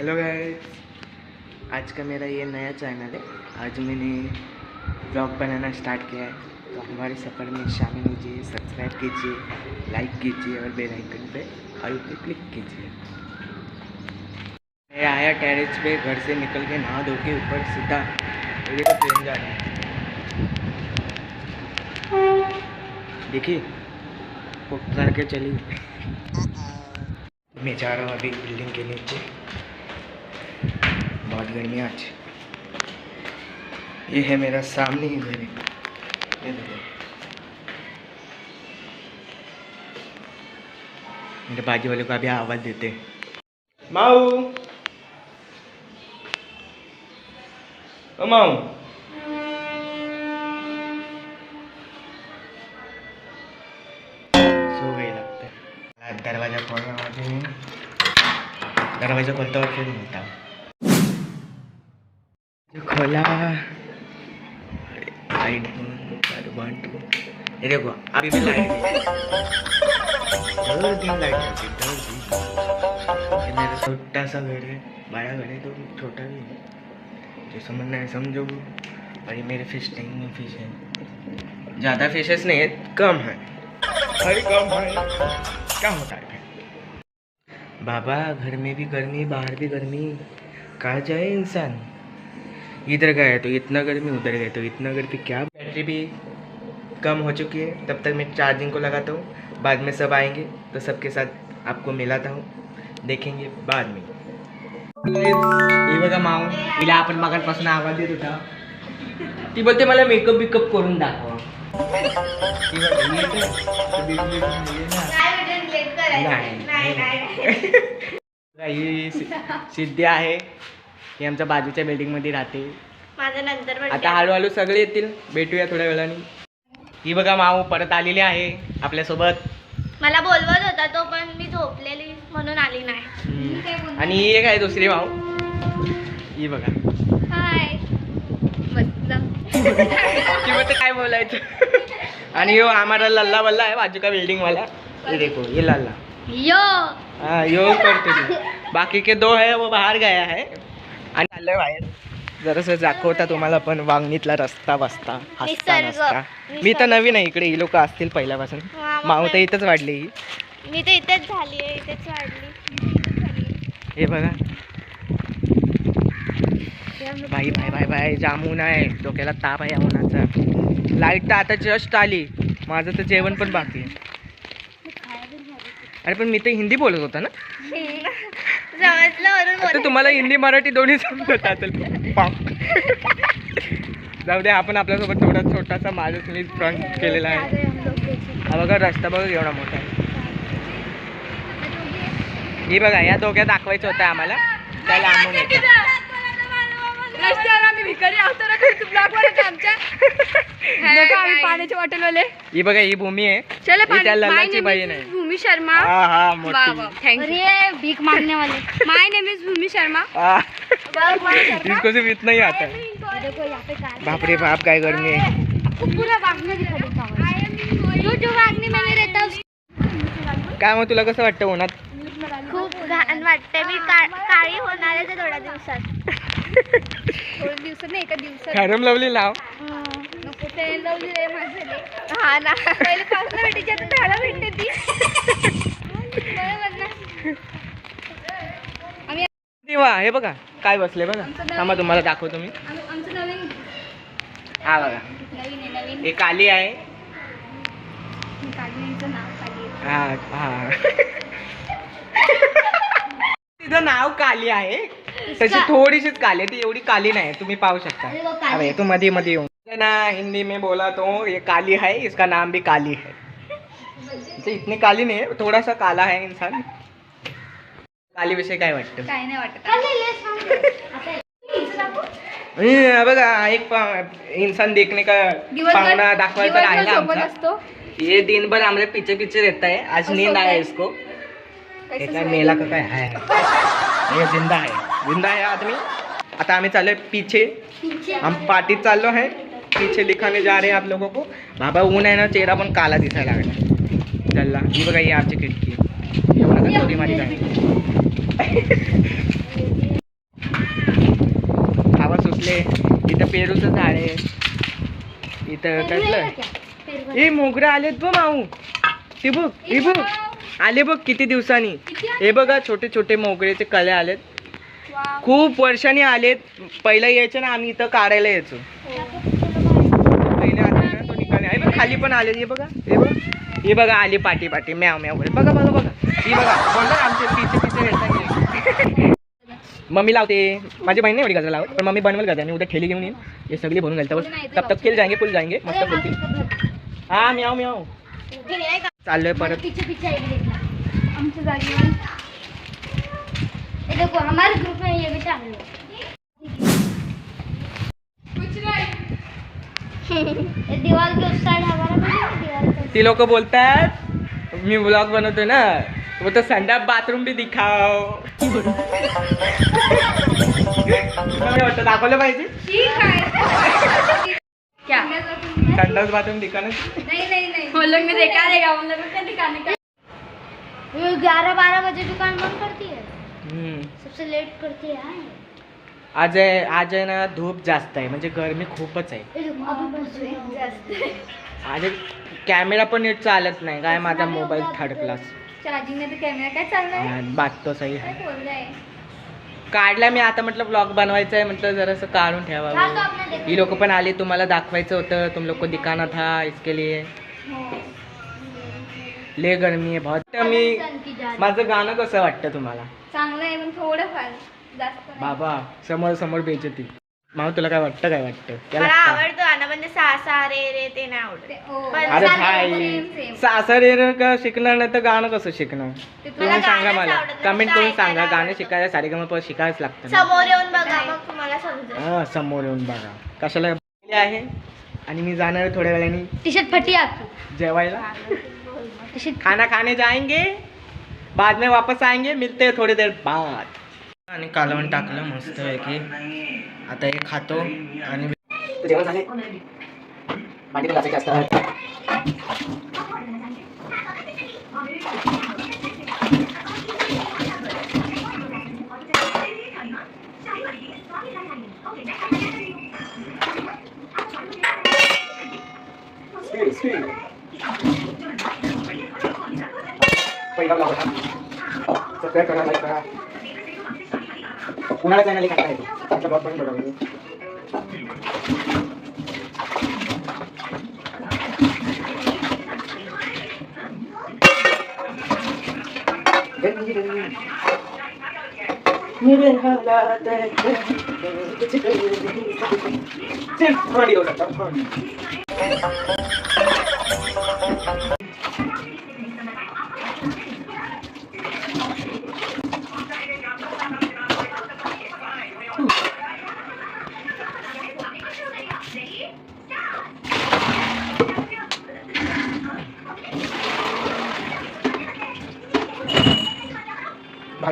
Hello guys आज का मेरा ये नया चैनल है। आज मैंने ब्लॉग बनाना स्टार्ट किया है। तो हमारे सफ़र में शामिल कीजिए सब्सक्राइब कीजिए लाइक कीजिए और बेल आइकन पे ऑल पे क्लिक कीजिए। मैं आया टेरेस पे, घर से निकल के नहा धो के ऊपर सीधा। मेरे को ट्रेन जा रहा है। देखिए करके चली। मैं जा रहा हूँ अभी बिल्डिंग के नीचे। बहुत गर्मी आज। ये है मेरा सामने ही घर। ये देखो। मेरे बाजू वाले को अभी आवाज़ देते माऊ। ओ माऊ। सो गई लगता है। दरवाज़ा खोलना मुझे दरवाज़ा खोलता और फिर मिलता हूँ खोला लाइट वन टू। ये देखो, अभी भी लाइट दर दिन लाइट ये मेरा छोटा सा घर है, बड़ा घर है तो छोटा भी है। जो समझना है समझो। और ये मेरे फ़िश टैंक में फ़िश है। ज़्यादा फिशेस नहीं है, कम है। अरे कम है। क्या होता है बाबा, घर में भी गर्मी, बाहर भी गर्मी। कहाँ जाए इंसान? इधर गए तो इतना गर्मी उधर गए तो इतना गर्मी क्या बैटरी भी कम हो चुकी है। तब तक मैं चार्जिंग को लगाता हूँ बाद में सब आएँगे तो सबके साथ आपको मिलाता हूँ देखेंगे बाद में। हे बघा माऊ आपण मगापासून आवाज़ देत। होता ती बोलते मला मेकअप बिकअप करून दाखवा. ही सि- सिद्धी आहे. ही आमच्या बाजूच्या बिल्डिंगमध्ये राहते. माझं नंतर आता हळूहळू सगळे येतील. भेटूया थोड्या वेळाने. ही बघा माऊ परत आलेली आहे आपल्यासोबत. मला बोलवत होता तो पण मी झोपलेली म्हणून आली नाही. आणि ही एक आहे दुसरी माऊ. ही बघा. हाय काय बोलायचं. आणि यो हमारा लल्ला बल्ला है बाजू का बिल्डिंग वाला. ये देखो ये लल्ला. यो. हाँ यो करते बाकी के दो है वो बाहेर गया है. आणि चाललंय बाहेर. जरासं दाखवता तुम्हाला पण वांगणीतला रस्ता बसता हसता निसर्ग. नसता. मी तर नवीन आहे इकडे ही लोक असतील पहिल्यापासून. माऊ तर? इथंच वाढली. ही मी तर इथेच झाली आहे इथेच वाढली. हे बघा. भाई भाई भाई भाई जामून आहे. डोक्याला ताप आहे या उन्हाचा. लाइट तर आता जस्ट आली. माझं तर जेवण पण बाकी आहे. अरे पण मी तर हिंदी बोलत होता ना? आता तुम्हाला हिंदी मराठी दोन्ही समजत असेल पाव. जाऊ दे आपण आपल्यासोबत थोडा छोटासा माझच मी फ्रंट केलेला आहे हा बघा रस्ता बघा एवढा मोठा आहे ही बघा या दोघ्या दाखवायचं होतं आम्हाला त्या लांबून येतात रस्त्यावर आम्ही भिकारी आहोत आमच्या नको आम्ही पाण्याच्या बॉटलवाले. ही बघा ही भूमी आहे. चले ही त्या आहे भूमी शर्मा. हा हा मोठी. थँक्यू भीक मागने वाले my name is Bhumi Sharma. आ, इसको सिर्फ इतना ही आता. है देखो यहाँ पे कार बाप रे बाप काय गर्मी आहे. पूरा भागने दिखा देता हूँ जो जो भागने में नहीं रहता उस काय मग तुला कसं वाटतं उन्हात? खूप घाण वाटते मी का- काळी होणार आहे ते थोड्या दिवसात. थोड्या दिवसात नाही एका दिवसात. खरम लवली लाव. ते माझं हा ना पहिले पासून भेटायची आता दहाला भेटते ती बरोबर ना आम्ही तेव्हा हे बघा काय बसले बघा. थांबा तुम्हाला दाखवतो मी. आम- आमचं नवीन हा बघा. नवीन आहे नवीन हे काली आहे. नाव हा हा. तिचं नाव काली आहे. तशी थोडीशीच काली आहे ती एवढी काली नाही तुम्ही पाहू शकता. अरे तू मध्ये मध्ये येऊन. ना हिंदी में बोला तो ये काली है इसका नाम भी काली है। तो इतनी काली नहीं है थोड़ा सा काला है इंसान। काली विषय काय वाटतं काय नाही वाटत। बघा एक इंसान देखने का पाहुणा दाखवायचा राहिला सोबत आमचा। ये दिन भर हमारे पीछे पीछे रहता है आज नींद आया है इसको। हे काय मेला का काय आहे ये जिंदा है जिंदा है आदमी। आता आम्ही चाललोय पीछे। हम पार्टीत चाललो है। पीछे दिखाने जा रहे हैं आप लोगों को। बाबा ऊन आहे ना चेहरा पण काला दिसायला लागला. चल्ला ही बघा ही आमची खिडकी येऊ नका चोरी मारी आवाज सुचले इथं पेरूच झाड आहे. इथं कसलं? हे मोगरा आलेत बघ माऊ. ते बघ हे बघ. आले बघ किती दिवसांनी. हे बघा छोटे छोटे मोगऱ्याचे कले आलेत. खूप वर्षांनी आलेत. पहिला यायचे ना आम्ही इथं काढायला यायचो. खाली पण आले. हे बघा हे बघा. हे बघा आली पाठी पाठी म्याव म्याव बोलत बघा बघा बघा. ही बघा बोल आमचे पिचे पिचे मम्मी लावते. माझी बहीण नाही एवढी गजरा लावत पण मम्मी बनवेल गजरा. आणि उद्या ठेली घेऊन येईन. हे सगळी भरून घालतात तब तक केले जायगे फुल जाएंगे मस्त बोलती हा म्याव म्याव. चाललोय परत. पीछे पीछे आमच्या जागेवर. दीवार के भी है, के ती मी ब्लॉग बनवतोय ना वो तो संडा बाथरूम भी काय वाटतं दाखवलं पाहिजे क्या? संडास बाथरूम दिखाना नहीं नहीं नहीं हम लोग ने देखा देगा हम लोग क्या दिखाने का। ग्यारह बारह बजे दुकान बंद करती है। हम्म. सबसे लेट करती है। हाँ ये। आज आहे आज आहे ना धूप जास्त आहे म्हणजे गरमी खूपच आहे. ये देखो अभी बस रही आज कॅमेरा पण नीट चालत नाही काय माझा मोबाईल थर्ड क्लास चार्जिंग में तो कैमरा काय चालणार? आहे बात तो सही काय आहे बोललाय? काढला मी आता म्हटलं ब्लॉग बनवायचा आहे म्हटलं जरासं काढून हाँ देखा ही लोक पण आली तुम्हाला दाखवायचं होतं तुम लोग को दिखाना था इसके लिए. ले गरमी आहे बहुत मी माझं गाणं कसं वाटतं तुम्हाला? चांगलं आहे पण थोडं फार जास्त नाही. बाबा समोर समोर बेचती मामा तुला काय वाटतं काय वाटतं? त्याला मला का? आवडतो गाणं म्हणजे सा सा रे रे ते नाही आवडत. पण अरे भाई. सासरे का शिकणार नाही तर गाणं कसं शिकणार? ते तुम्ही मला सांगा मला. आवडत नाही, कमेंट करून सांगा. ऐकायला गाणं आवडतं. शिकायला सारेगम शिकायलाच लागतं ना. समोर येऊन बघा मग तुम्हाला समजेल. हा समोर येऊन बघा. कशाला आहे? आणि मी जाणार आहे थोड्या वेळाने. टी शर्ट फटी आपकी जेवायला? टी शर्ट खाना खाने जाएंगे बाद में वापस आएंगे मिलते हैं थोड़ी देर बाद. आणि कालवण टाकलं मस्त आहे की आता हे खातो आणि जेवण झाले? भांडी पहिला कुणाला चॅनल एक आहे आमचा ब्लॉग पण बघा तुम्ही. मेरे हालात ऐसे, सिर्फ थोड़ा वीडियो करता हूँ, थोड़ा।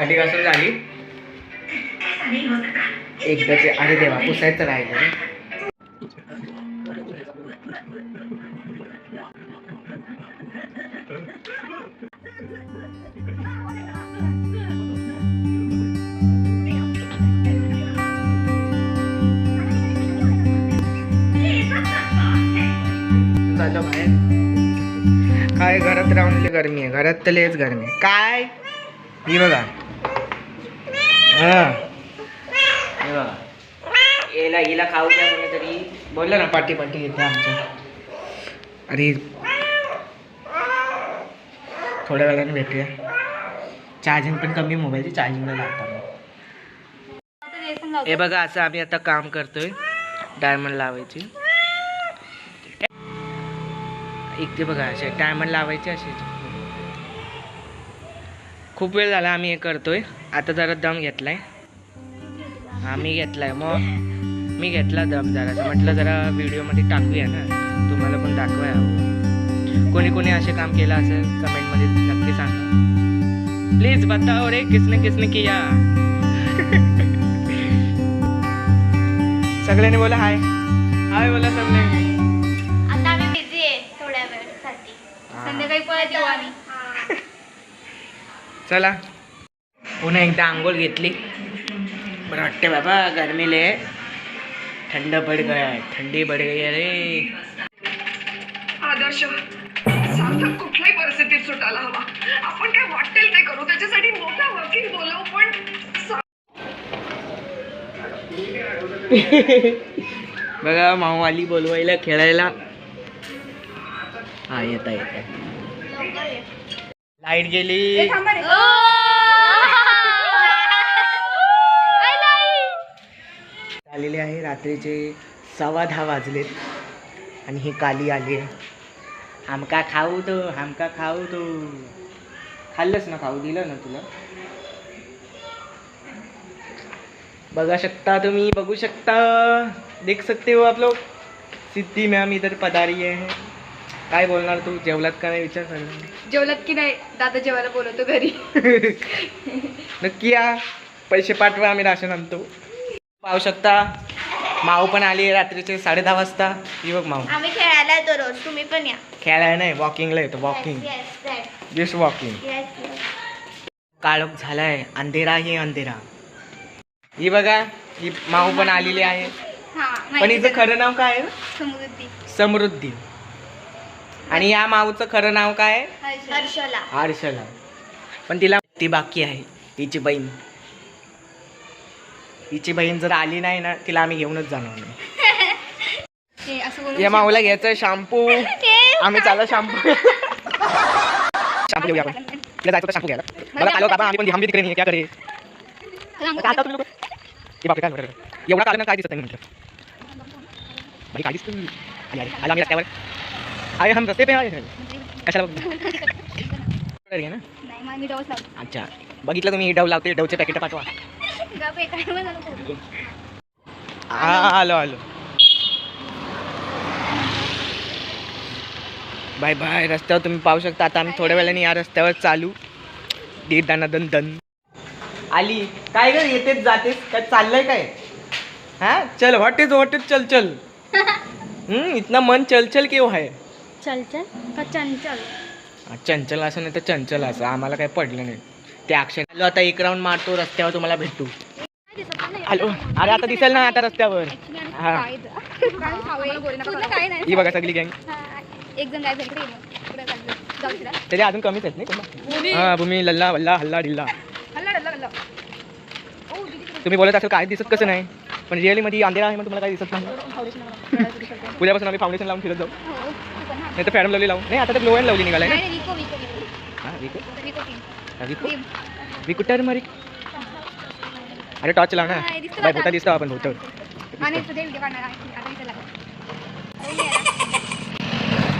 भांडी घासून झाली? एकदाचे अरे देवा पुसायचं राहिलं रे. काय घरात राहून लय गरमी आहे. घरात तर लयच गरमी आहे. काय? ही बघा. हा. हे बघा. याला हिला खाऊ द्या कोणीतरी. बोललं ना पाठी पाठी येते आमच्या. अरे थोड्या वेळाने भेटूया. चार्जिंग पण कमी मोबाईलची चार्जिंगला लागतात हे बघा असं आम्ही आता काम करतोय. डायमंड लावायची. ते बघा असे डायमंड लावायचे असे खूप वेळ झाला आम्ही हे करतोय. आता जरा दम घेतलाय. हा मी घेतलाय. मग मी घेतला दम जरा म्हटलं जरा व्हिडिओमध्ये टाकूया ना. तुम्हाला पण दाखवाय हवं. कोणी कोणी असे काम केलं असेल कमेंटमध्ये नक्की सांगा. प्लीज बताओ रे किसने किसने किया? सगळ्यांनी बोला हाय हाय बोला सगळ्यांनी आता आम्ही बिझी आहे थोड्या वेळसाठी. संध्याकाळी पळत येऊ आम्ही. चला. पुन्हा एकदा आंघोळ घेतली. बरं वाटते बाबा गरमीले थंड पड गया थंडी पड गई रे. आदर्श सार्थक कुठल्याही परिस्थितीत सुटायला हवा. आपण काय वाटेल ते करू. त्याच्यासाठी मोठा वकील बोलवू पण बघा माऊवाली बोलवायला खेळायला. हा येता येता. लाइट गेली. झालेले आहे रात्रीचे सव्वा दहा वाजलेत आणि ही काली आली आहे. हमका खाऊ तो हमका खाऊ तो खाल्लंच ना खाऊ दिलं ना तुला? बघा शकता तुम्ही बघू शकता. देख सकते हो आप लोग? सिद्धी मॅम इधर पधारी आहे काय बोलणार तू? जेवलात का नाही विचार कर. जेवलात की नाही? दादा जेवायला बोलवतो घरी. नक्की या. पैसे पाठवा आम्ही राशन आणतो. पाहू शकता माऊ पण आली आहे रात्रीचे साडे दहा वाजता. ही बघ माऊ. आम्ही खेळायला येतो रोज तुम्ही पण या. खेळायला नाही वॉकिंगला येतो walking. Yes just walking yes काळोख झालाय अंधेरा ही अंधेरा. ही बघा ही माऊ पण आलेली आहे. पण हिचं खरं नाव काय आहे? समुद्री समृद्धी. आणि या माऊचं खरं नाव काय? हर्षला. हर्षला. पण तिला ती बाकी आहे हिची बहीण. हिची बहीण जर आली नाही ना तिला आम्ही घेऊनच जाणार नाही. या माऊला घ्यायचं शॅम्पू. आम्ही चाललो शॅम्पू शॅम्पू घेऊया आपण. तिला जायचं शॅम्पू घ्यायला. मला आलो बाबा आम्ही पण रहे नहीं क्या करे आता तुम्ही लोकं- बापरे काय बरं एवढा ना काय दिसत नाही म्हटलं. काय दिसतं आली आली. आलो आम्ही रस्त्यावर. आहे हम रस्ते पे आहे कशाला बघ ना? अच्छा बघितलं तुम्ही डव लावते डवचे पॅकेट पाठवा। आहे, तो? आलो आलो बाय बाय रस्त्यावर तुम्ही पाहू शकता. आता आम्ही थोड्या वेळाने या रस्त्यावर चालू. दीड दाना दन दन. आली काय ग येतेच जातेस? काय चाललंय काय? हा? चल व्हॉट इज व्हॉट इज चल चल. हम्म इतना मन चल चल क्यों है चल चल. का चंचल? हा, चंचल असं नाही तर चंचल असं. आम्हाला काय पडलं नाही. ते अक्षय आलो आता एक राऊंड मारतो रस्त्यावर तुम्हाला भेटू. हॅलो. अरे आता दिसेल ना आता रस्त्यावर? हा. ही बघा सगळी गँग. हा, एक जण काय तिला त्याच्या अजून कमीच आहेत नाही हा भूमी लल्ला वल्ला हल्ला डिल्ला हल्ला हल्ला हल्ला. तुम्ही बोलत असेल काय दिसत कसं नाही. पण रिअली मध्ये अंधेरा आहे मग तुम्हाला काय दिसत नाही. उद्यापासून आम्ही फाउंडेशन लावून फिरत जाऊ. हो हा. नाही तर फॅडम लावली लावून. नाही आता तर ग्लो लावली निघालाय ना. विको विको हा विको विको. हा, विको. विको मारी? अरे टॉर्च लाव ना हा, दिसतं बाय आता. भूता दिसतो आपण भूत. आणि इथं ते video काढणार. आहे. आता इथं लागलं.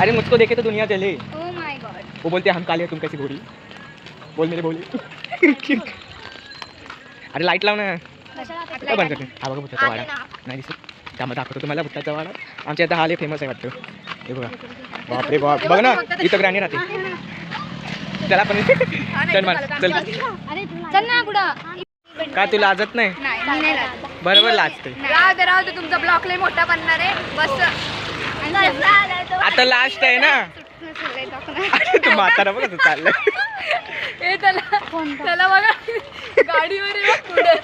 अरे मुझको देखे तो दुनिया जले. Oh my God. वो बोलते हम काले हैं, तुम कैसी गोरी बोल मेरे बोले. अरे लाइट लाव ना काय बंद करते हा बघा भुताचा वाडा. नाही दिसत. त्यामध्ये दाखवतो तुम्हाला भुताचा वाडा. आमच्या इथं हा लय फेमस आहे वाटतं. हे बघा. बापरे बाप. बघ ना इथं ग्रॅनी राहते. चला पण. चल मार चल. अरे चल ना पुढं. का तुला लाजत नाही. बरोबर लाजते राहू दे राहू दे. तुमचा ब्लॉक लय मोठा बनणार आहे. बस. आता लास्ट आहे ना. तू म्हातारा बघ कसं चाललंय. ए त्याला त्याला बघा. गाडीवर पुढे.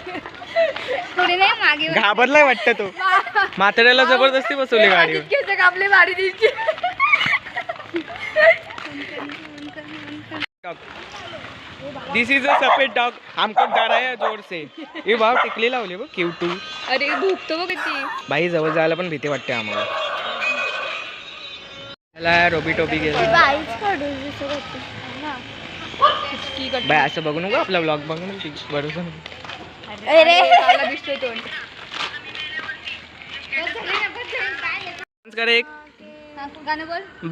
पुढे नाही मागे वळ. घाबरलाय वाटतं तो. म्हाताऱ्याला जबरदस्ती बसवली गाडीवर. केस कापले भारी दिसची दिस इज अ सफेद डॉग हमको डरा है जोर से. हे भाव टिकली लावली बघ क्यू टू अरे भुकतो बघ किती. बाई जवळ जायला पण भीती वाटते आम्हाला. त्याला रोबी टोबी गेली. बाय असं बघू नको आपला ब्लॉग बघू नको बरोबर अरे कर एक।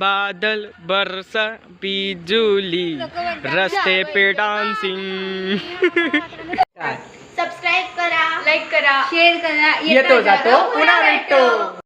बादल बरसा बिजुली रस्ते पे डान्सिंग सब्सक्राइब करा लाइक करा। शेयर करा। येतो जातो पुन्हा भेटतो